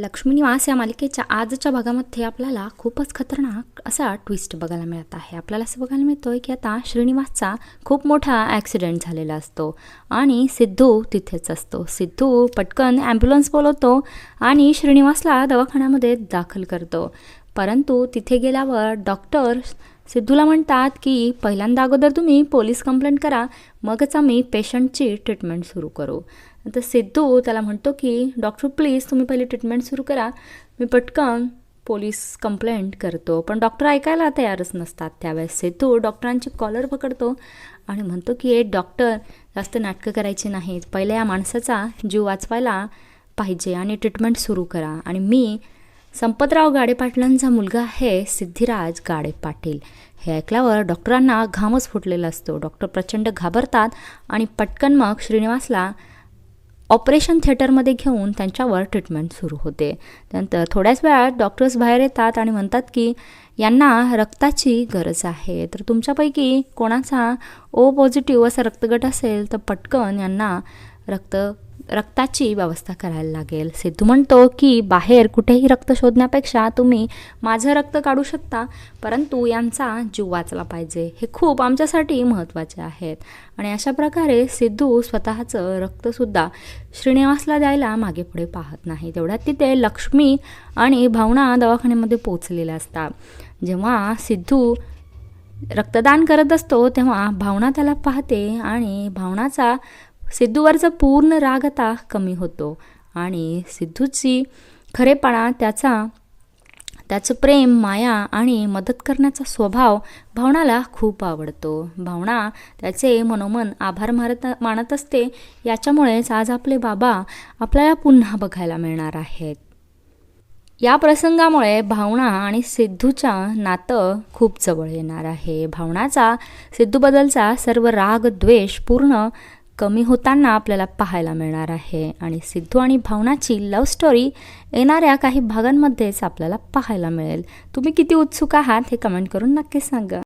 लक्ष्मीनिवास या मालिकेच्या आजच्या भागामध्ये आपल्याला खूपच खतरनाक असा ट्विस्ट बघायला मिळत आहे. आपल्याला असं बघायला मिळतोय की आता श्रीनिवासचा खूप मोठा ॲक्सिडेंट झालेला असतो आणि सिद्धू तिथेच असतो. सिद्धू पटकन ॲम्ब्युलन्स बोलवतो आणि श्रीनिवासला दवाखान्यामध्ये दाखल करतो. परंतु तिथे गेल्यावर डॉक्टर सिद्धूला म्हणतात की पहिल्यांदा अगोदर तुम्ही पोलीस कंप्लेंट करा मगच आम्ही पेशंटची ट्रीटमेंट सुरू करू. तर सिद्धू त्याला म्हणतो की डॉक्टर प्लीज तुम्ही पहिली ट्रीटमेंट सुरू करा. मी पटकन पोलीस कंप्लेंट करतो. पण डॉक्टर ऐकायला तयारच नसतात. त्यावेळेस सिद्धू डॉक्टरांची कॉलर पकडतो आणि म्हणतो की हे डॉक्टर जास्त नाटकं करायची नाहीत. पहिल्या या माणसाचा जीव वाचवायला पाहिजे आणि ट्रीटमेंट सुरू करा. आणि मी संपतराव गाडे पाटलांचा मुलगा आहे सिद्धिराज गाडे पाटील हे ऐकल्यावर डॉक्टरांना घामच फुटलेला असतो. डॉक्टर प्रचंड घाबरतात आणि पटकन मग श्रीनिवासला ऑपरेशन थिएटरमध्ये घेऊन त्यांच्यावर ट्रीटमेंट सुरू होते. त्यानंतर थोड्याच वेळात डॉक्टर्स बाहेर येतात आणि म्हणतात की यांना रक्ताची गरज आहे. तर तुमच्यापैकी कोणाचा ओ पॉझिटिव्ह असा रक्तगट असेल तर पटकन यांना रक्त रक्ताची व्यवस्था करायला लागेल. सिद्धू म्हणतो की बाहेर कुठेही रक्त शोधण्यापेक्षा तुम्ही माझं रक्त काढू शकता परंतु यांचा जीव वाचला पाहिजे. हे खूप आमच्यासाठी महत्त्वाचे आहेत. आणि अशा प्रकारे सिद्धू स्वतःचं रक्तसुद्धा श्रीनिवासला द्यायला मागे पुढे पाहत नाही. तेवढ्यात तिथे लक्ष्मी आणि भावना दवाखान्यामध्ये पोचलेल्या असतात. जेव्हा सिद्धू रक्तदान करत असतो तेव्हा भावना त्याला पाहते आणि भावनाचा सिद्धूवरचा पूर्ण राग आता कमी होतो. आणि सिद्धूची खरेपणा त्याचा त्याचं प्रेम माया आणि मदत करण्याचा स्वभाव भावनाला खूप आवडतो. भावना त्याचे मनोमन आभार मारत मानत असते. याच्यामुळेच आज आपले बाबा आपल्याला पुन्हा बघायला मिळणार आहेत. या प्रसंगामुळे भावना आणि सिद्धूच्या नातं खूप जवळ येणार आहे. भावनाचा सिद्धूबद्दलचा सर्व राग द्वेष पूर्ण कमी होताना आपल्याला पाहायला मिळणार आहे. आणि सिद्धू आणि भावनाची लव्ह स्टोरी येणाऱ्या काही भागांमध्येच आपल्याला पाहायला मिळेल. तुम्ही किती उत्सुक आहात हे कमेंट करून नक्की सांगा.